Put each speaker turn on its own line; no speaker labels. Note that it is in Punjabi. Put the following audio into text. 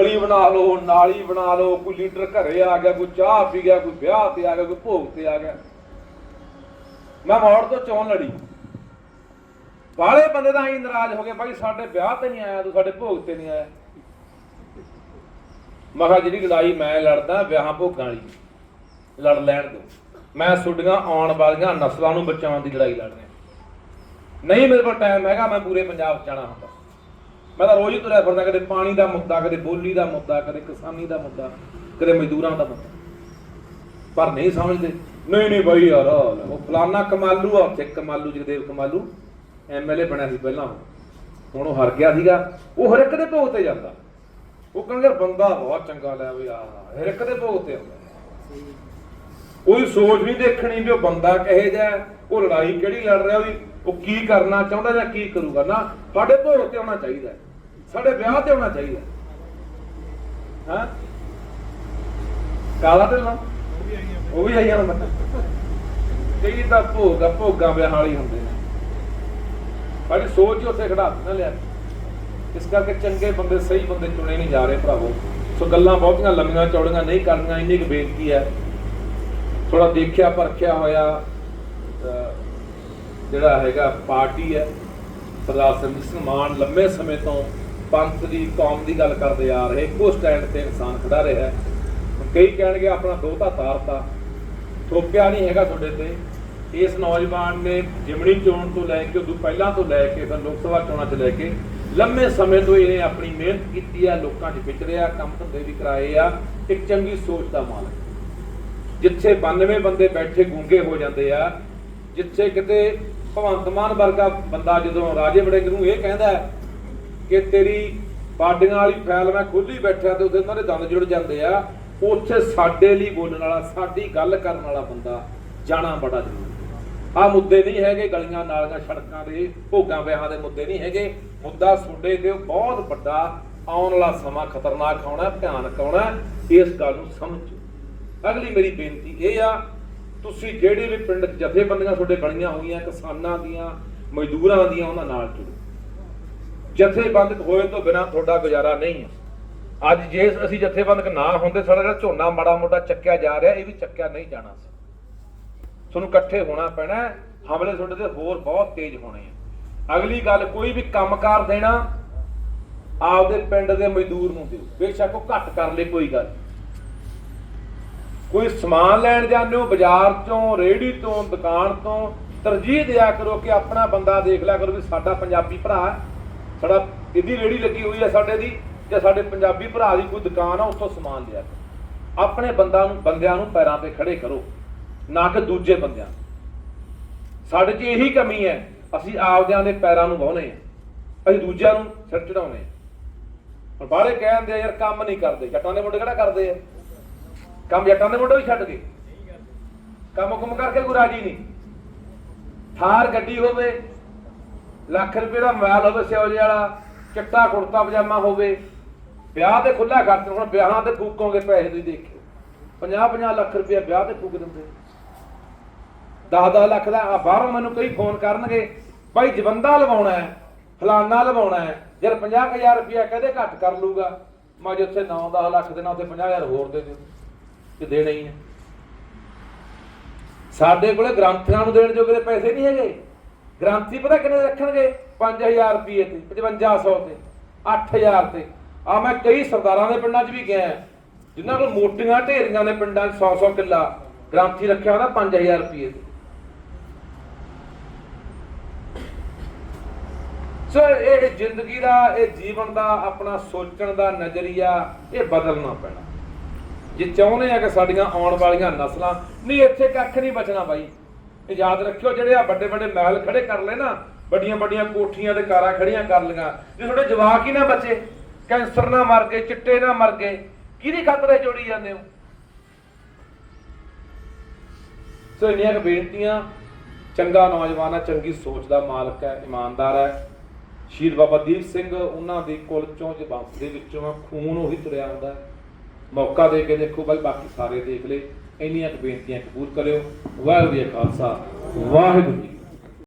ਗਲੀ ਬਣਾ ਲਓ, ਨਾਲੀ ਬਣਾ ਲਓ, ਕੋਈ ਲੀਡਰ ਘਰੇ ਆ ਗਿਆ, ਕੋਈ ਚਾਹ ਪੀ ਗਿਆ, ਕੋਈ ਵਿਆਹ ਤੇ ਆ ਗਿਆ, ਕੋਈ ਭੋਗ ਤੇ ਆ ਗਿਆ। ਮੈਂ ਮੌੜ ਤੋਂ ਚੋਣ ਲੜੀ। ਬਾਹਲੇ ਬੰਦੇ ਤਾਂ ਹੀ ਨਾਰਾਜ਼ ਹੋ ਗਏ ਬਾਈ ਸਾਡੇ ਵਿਆਹ ਤੇ ਨਹੀਂ ਆਇਆ, ਤੂੰ ਸਾਡੇ ਭੋਗ ਤੇ ਨਹੀਂ ਆਇਆ। ਮੈਂ ਕਿਹਾ, ਜਿਹੜੀ ਲੜਾਈ ਮੈਂ ਲੜਦਾ, ਵਿਆਹਾਂ ਭੋਗਾਂ ਵਾਲੀ ਲੜ ਲੈਣ ਦਿਓ। ਮੈਂ ਤੁਹਾਡੀਆਂ ਆਉਣ ਵਾਲੀਆਂ ਨਸਲਾਂ ਨੂੰ ਬਚਾਉਣ ਦੀ ਲੜਾਈ ਲੜ ਰਿਹਾ। ਨਹੀਂ ਮੇਰੇ ਕੋਲ ਟਾਈਮ ਹੈਗਾ, ਮੈਂ ਪੂਰੇ ਪੰਜਾਬ 'ਚ ਜਾਣਾ ਹੁੰਦਾ। ਮੈਂ ਤਾਂ ਰੋਜ਼ ਹੀ ਤੁਰਿਆ ਫਿਰਦਾ, ਕਦੇ ਪਾਣੀ ਦਾ ਮੁੱਦਾ, ਕਦੇ ਬੋਲੀ ਦਾ ਮੁੱਦਾ, ਕਦੇ ਕਿਸਾਨੀ ਦਾ ਮੁੱਦਾ, ਕਦੇ ਮਜ਼ਦੂਰਾਂ ਦਾ ਮੁੱਦਾ। ਪਰ ਨਹੀਂ ਸਮਝਦੇ। ਨਹੀਂ ਨਹੀਂ ਬਾਈ ਯਾਰ ਉਹ ਫਲਾਨਾ ਕਮਾਲੂ ਆ ਉੱਥੇ ਕਮਾਲੂ ਜਗਦੇਵ ਕਮਾਲੂ ਐਮਐਲਏ ਬਣਿਆ ਸੀ ਪਹਿਲਾਂ ਹੁਣ ਉਹ ਹਰ ਗਿਆ ਸੀਗਾ। ਉਹ ਹਰ ਇੱਕ ਦੇ ਭੋਗ ਤੇ ਜਾਂਦਾ। ਉਹ ਕਹਿੰਦਾ ਬੰਦਾ ਬਹੁਤ ਚੰਗਾ ਲੈ ਵੀ ਆ ਹਰ ਇੱਕ ਦੇ ਭੋਗ ਤੇ ਆਉਂਦਾ। ਉਹਦੀ ਸੋਚ ਨਹੀਂ ਦੇਖਣੀ ਵੀ ਉਹ ਬੰਦਾ ਕਹੇ ਜਾ ਉਹ ਲੜਾਈ ਕਿਹੜੀ ਲੜ ਰਿਹਾ, ਉਹਦੀ ਉਹ ਕੀ ਕਰਨਾ ਚਾਹੁੰਦਾ ਜਾਂ ਕੀ ਕਰੂਗਾ। ਨਾ, ਸਾਡੇ ਭੋਗ ਤੇ ਆਉਣਾ ਚਾਹੀਦਾ ਸਾਡੇ ਵਿਆਹ ਤੇ ਹੋਣਾ ਚਾਹੀਦਾ। ਹਾਂ? ਕਾਲਾ ਤੇ ਨਾ? ਉਹ ਵੀ ਆਈਆਂ ਹੁਣ ਕਈ ਤਾਂ ਭੋਗ ਆ, ਭੋਗਾਂ ਵਿਆਹਾਂ ਵਾਲੀ ਹੁੰਦੇ ਨੇ। ਸਾਡੀ ਸੋਚ ਹੀ ਉੱਥੇ ਖੜਾ ਨਾ ਲਿਆ। ਇਸ ਕਰਕੇ ਚੰਗੇ ਬੰਦੇ, ਸਹੀ ਬੰਦੇ ਚੁਣੇ ਨਹੀਂ ਜਾ ਰਹੇ ਭਰਾਵੋ। ਸੋ ਗੱਲਾਂ ਬਹੁਤੀਆਂ ਲੰਮੀਆਂ, ਚੌੜੀਆਂ ਨਹੀਂ ਕਰਨੀਆਂ, ਇੰਨੀ ਕੁ ਬੇਨਤੀ ਹੈ। ਥੋੜਾ ਦੇਖਿਆ, ਪਰਖਿਆ ਹੋਇਆ ਜਿਹੜਾ ਹੈਗਾ ਪਾਰਟੀ ਹੈ। ਸਰਦਾਰ ਸਿੰਘ ਮਾਨ ਲੰਮੇ ਸਮੇਂ ਤੋਂ ਪੰਥ ਦੀ, ਕੌਮ ਦੀ ਗੱਲ ਕਰਦੇ ਆ ਰਹੇ, ਇੱਕੋ ਸਟੈਂਡ ਤੇ ਇਨਸਾਨ ਖੜਾ ਰਿਹਾ ਕਈ ਕਹਿਣਗੇ ਆਪਣਾ ਦੋਤਾ ਤਾਰਤਾ। ਥੋਪਿਆ ਨਹੀਂ ਹੈਗਾ ਤੁਹਾਡੇ ਤੇ। ਇਸ ਨੌਜਵਾਨ ਨੇ ਜਿਮਣੀ ਚੋਣ ਤੋਂ ਲੈ ਕੇ, ਉਦੋਂ ਪਹਿਲਾਂ ਤੋਂ ਲੈ ਕੇ, ਫਿਰ ਲੋਕ ਸਭਾ ਚੋਣਾਂ 'ਚ ਲੈ ਕੇ, ਲੰਮੇ ਸਮੇਂ ਤੋਂ ਇਹਨੇ ਆਪਣੀ ਮਿਹਨਤ ਕੀਤੀ ਆ, ਲੋਕਾਂ 'ਚ ਵਿਚਰਿਆ, ਕੰਮ ਧੰਦੇ ਵੀ ਕਰਾਏ ਆ। ਇੱਕ ਚੰਗੀ ਸੋਚ ਦਾ ਮਾਲਕ। ਜਿੱਥੇ 92 ਬੰਦੇ ਬੈਠੇ ਗੂੰਗੇ ਹੋ ਜਾਂਦੇ ਆ, ਜਿੱਥੇ ਕਿਤੇ ਭਗਵੰਤ ਮਾਨ ਵਰਗਾ ਬੰਦਾ ਜਦੋਂ ਰਾਜੇ ਵੜਿੰਗ ਨੂੰ ਇਹ ਕਹਿੰਦਾ ਕਿ ਤੇਰੀ ਬਾਡੀਆਂ ਵਾਲੀ ਫੈਲ ਮੈਂ ਖੋਲੀ ਬੈਠਾ ਤੇ ਉੱਥੇ ਉਹਨਾਂ ਦੇ ਦੰਦ ਜੁੜ ਜਾਂਦੇ ਆ, ਉੱਥੇ ਸਾਡੇ ਲਈ ਬੋਲਣ ਵਾਲਾ, ਸਾਡੀ ਗੱਲ ਕਰਨ ਵਾਲਾ ਬੰਦਾ ਜਾਣਾ ਬੜਾ ਜ਼ਰੂਰੀ ਆ ਮੁੱਦੇ ਨਹੀਂ ਹੈਗੇ ਗਲੀਆਂ, ਨਾਲੀਆਂ, ਸੜਕਾਂ ਦੇ, ਭੋਗਾਂ, ਵਿਆਹਾਂ ਦੇ ਮੁੱਦੇ ਨਹੀਂ ਹੈਗੇ। ਮੁੱਦਾ ਤੁਹਾਡੇ ਤੇ ਬਹੁਤ ਵੱਡਾ ਆਉਣ ਵਾਲਾ ਸਮਾਂ ਖਤਰਨਾਕ ਆਉਣਾ, ਭਿਆਨਕ ਆਉਣਾ, ਇਸ ਗੱਲ ਨੂੰ ਸਮਝੋ। ਅਗਲੀ ਮੇਰੀ ਬੇਨਤੀ ਇਹ ਆ, ਤੁਸੀਂ ਜਿਹੜੇ ਵੀ ਪਿੰਡ 'ਚ ਜਥੇਬੰਦੀਆਂ ਤੁਹਾਡੇ ਬਣੀਆਂ ਹੋਈਆਂ ਕਿਸਾਨਾਂ ਦੀਆਂ, ਮਜ਼ਦੂਰਾਂ ਦੀਆਂ, ਉਹਨਾਂ ਨਾਲ ਜੁੜੋ। ਜਥੇਬੰਦਕ ਹੋਏ ਤੋਂ ਬਿਨਾ ਤੁਹਾਡਾ ਗੁਜ਼ਾਰਾ ਨਹੀਂ ਹੈ। ਅੱਜ ਜੇ ਅਸੀਂ ਜਥੇਬੰਦਕ ਨਾ ਹੁੰਦੇ, ਸਾਡਾ ਜਿਹੜਾ ਝੋਨਾ ਮਾੜਾ ਮੋਟਾ ਚੱਕਿਆ ਜਾ ਰਿਹਾ, ਇਹ ਵੀ ਚੱਕਿਆ ਨਹੀਂ ਜਾਣਾ ਸੀ। ਤੁਹਾਨੂੰ ਇਕੱਠੇ ਹੋਣਾ ਪੈਣਾ ਹਮਲੇ ਤੁਹਾਡੇ ਤੇ ਹੋਰ ਬਹੁਤ ਤੇਜ਼ ਹੋਣੇ ਆ। ਅਗਲੀ ਗੱਲ, ਕੋਈ ਵੀ ਕੰਮਕਾਰ ਦੇਣਾ, ਆਪਦੇ ਪਿੰਡ ਦੇ ਮਜ਼ਦੂਰ ਨੂੰ ਦਿਓ। ਬੇਸ਼ੱਕ ਉਹ ਘੱਟ ਕਰ ਲੇ ਕੋਈ ਗੱਲ ਕੋਈ ਸਮਾਨ ਲੈਣ ਜਾਂਦੇ ਹੋ, ਬਾਜ਼ਾਰ ਤੋਂ ਰੇੜੀ ਤੋਂ, ਦੁਕਾਨ ਤੋਂ, ਤਰਜੀਹ ਦਿਆ ਕਰੋ ਕਿ ਆਪਣਾ ਬੰਦਾ ਦੇਖ ਲਿਆ ਕਰੋ ਵੀ ਸਾਡਾ ਪੰਜਾਬੀ ਭਰਾ ਸਾਡਾ ਇਹਦੀ ਰੇੜੀ ਲੱਗੀ ਹੋਈ ਹੈ ਸਾਡੇ ਦੀ, ਜਾਂ ਸਾਡੇ ਪੰਜਾਬੀ ਭਰਾ ਦੀ ਕੋਈ ਦੁਕਾਨ ਆ, ਉੱਥੋਂ ਸਮਾਨ ਲਿਆ ਆਪਣੇ ਬੰਦਾ ਨੂੰ, ਬੰਦਿਆਂ ਨੂੰ ਪੈਰਾਂ ਤੇ ਖੜੇ ਕਰੋ, ਨਾ ਕਿ ਦੂਜੇ ਬੰਦਿਆਂ ਸਾਡੇ 'ਚ ਇਹੀ ਕਮੀ ਹੈ, ਅਸੀਂ ਆਪਦਿਆਂ ਦੇ ਪੈਰਾਂ ਨੂੰ ਵਾਹੁੰਦੇ ਆ, ਅਸੀਂ ਦੂਜਿਆਂ ਨੂੰ ਸਿਰ ਚੜਾਉਂਦੇ ਆ। ਹੁਣ ਬਾਹਰੇ ਕਹਿੰਦੇ ਆ, ਯਾਰ ਕੰਮ ਨਹੀਂ ਕਰਦੇ, ਜੱਟਾਂ ਦੇ ਮੁੰਡੇ ਕਿਹੜਾ ਕਰਦੇ ਆ? ਕੰਮ ਜੱਟਾਂ ਦੇ ਮੁੰਡੇ ਵੀ ਛੱਡ ਗਏ। ਕੰਮ ਕੁਮ ਕਰਕੇ ਕੋਈ ਰਾਜੀ ਨਹੀਂ। ਥਾਰ ਗੱਡੀ ਹੋਵੇ ਲੱਖ ਰੁਪਏ ਦਾ ਮੋਬਾਈਲ ਹੋਵੇ ਸਿਓਜੇ ਵਾਲਾ, ਚਿੱਟਾ ਕੁੜਤਾ ਪਜਾਮਾ ਹੋਵੇ। ਵਿਆਹ ਤੇ ਖੁੱਲਾ ਖਰਚ ਹੁਣ ਵਿਆਹਾਂ ਤੇ ਫੂਕੋਗੇ ਪੈਸੇ ਤੁਸੀਂ ਦੇਖਿਓ 50 50 ਲੱਖ ਰੁਪਏ ਵਿਆਹ ਤੇ ਫੂਕ ਦਿੰਦੇ। 10 10 ਲੱਖ ਦਾ ਆ ਬਾਹਰੋਂ ਮੈਨੂੰ ਕਈ ਫੋਨ ਕਰਨਗੇ ਭਾਈ ਜਵੰਦਾ ਲਵਾਉਣਾ ਹੈ, ਫਲਾਨਾ ਲਵਾਉਣਾ ਹੈ ਯਾਰ 50000 ਰੁਪਏ ਕਹਦੇ ਘੱਟ ਕਰ ਲੂਗਾ ਮੈਂ ਜੇ ਉੱਥੇ 9 10 ਲੱਖ ਦੇਣਾ ਉੱਥੇ 50000 ਹੋਰ ਦੇ ਦਿਓ ਕਿ ਦੇਣਾ ਹੀ ਹੈ। ਸਾਡੇ ਕੋਲੇ ਗ੍ਰੰਥਾਂ ਨੂੰ ਦੇਣ ਜੋਗੇ ਪੈਸੇ ਨਹੀਂ ਹੈਗੇ। ਗ੍ਰੰਥੀ ਪਤਾ ਕਿੰਨੇ ਰੱਖਣਗੇ? 5000 ਰੁਪਏ ਤੇ 5500 ਤੇ 8000 ਤੇ। ਆ ਮੈਂ ਕਈ ਸਰਦਾਰਾਂ ਦੇ ਪਿੰਡਾਂ 'ਚ ਵੀ ਗਿਆ ਜਿਨ੍ਹਾਂ ਕੋਲ ਮੋਟੀਆਂ ਢੇਰੀਆਂ ਨੇ ਪਿੰਡਾਂ 'ਚ 100-100 ਕਿੱਲਾ ਗ੍ਰੰਥੀ ਰੱਖਿਆ ਹੁੰਦਾ 5000 ਰੁਪਏ ਤੇ। ਸੋ ਇਹ ਜ਼ਿੰਦਗੀ ਦਾ, ਇਹ ਜੀਵਨ ਦਾ, ਆਪਣਾ ਸੋਚਣ ਦਾ ਨਜ਼ਰੀਆ, ਇਹ ਬਦਲਣਾ ਪੈਣਾ। ਜੇ ਚਾਹੁੰਦੇ ਆ ਕਿ ਸਾਡੀਆਂ ਆਉਣ ਵਾਲੀਆਂ ਨਸਲਾਂ, ਨਹੀਂ, ਇੱਥੇ ਕੱਖ ਨਹੀਂ ਬਚਣਾ ਬਾਈ। ਇਹ ਯਾਦ ਰੱਖਿਓ, ਜਿਹੜੇ ਆ ਵੱਡੇ ਵੱਡੇ ਮਹਿਲ ਖੜੇ ਕਰ ਲਏ ਨਾ, ਵੱਡੀਆਂ ਵੱਡੀਆਂ ਕੋਠੀਆਂ ਤੇ ਕਾਰਾਂ ਖੜੀਆਂ ਕਰ ਲਈਆਂ। ਜੇ ਤੁਹਾਡੇ ਜਵਾਕ ਹੀ ਨਾ ਬਚੇ, ਕੈਂਸਰ ਨਾ ਮਰ ਗਏ, ਚਿੱਟੇ ਨਾ ਮਰ ਗਏ, ਕਿਹਦੀ ਖਾਤਰ ਜੋੜੀ ਜਾਂਦੇ ਹੋ? ਸੋ ਇੰਨੀਆਂ ਕੁ ਬੇਨਤੀਆਂ, ਚੰਗਾ ਨੌਜਵਾਨ ਹੈ ਚੰਗੀ ਸੋਚ ਦਾ ਮਾਲਕ ਹੈ, ਇਮਾਨਦਾਰ ਹੈ। ਸ਼ਹੀਦ ਬਾਬਾ ਦੀਪ ਸਿੰਘ ਉਹਨਾਂ ਦੇ ਕੁਲ ਚੋਂ ਜਵਾਬ ਦੇ ਵਿੱਚੋਂ ਖੂਨ ਉਹੀ ਤੁਰਿਆ ਹੁੰਦਾ ਮੌਕਾ ਦੇ ਕੇ ਦੇਖੋ ਬਾਈ, ਬਾਕੀ ਸਾਰੇ ਦੇਖ ਲੈ ਇੰਨੀਆਂ ਕੁ ਬੇਨਤੀਆਂ ਕਬੂਲ ਕਰਿਓ। ਵਾਹਿਗੁਰੂ ਜੀ ਕਾ ਖਾਲਸਾ ਵਾਹਿਗੁਰੂ ਜੀ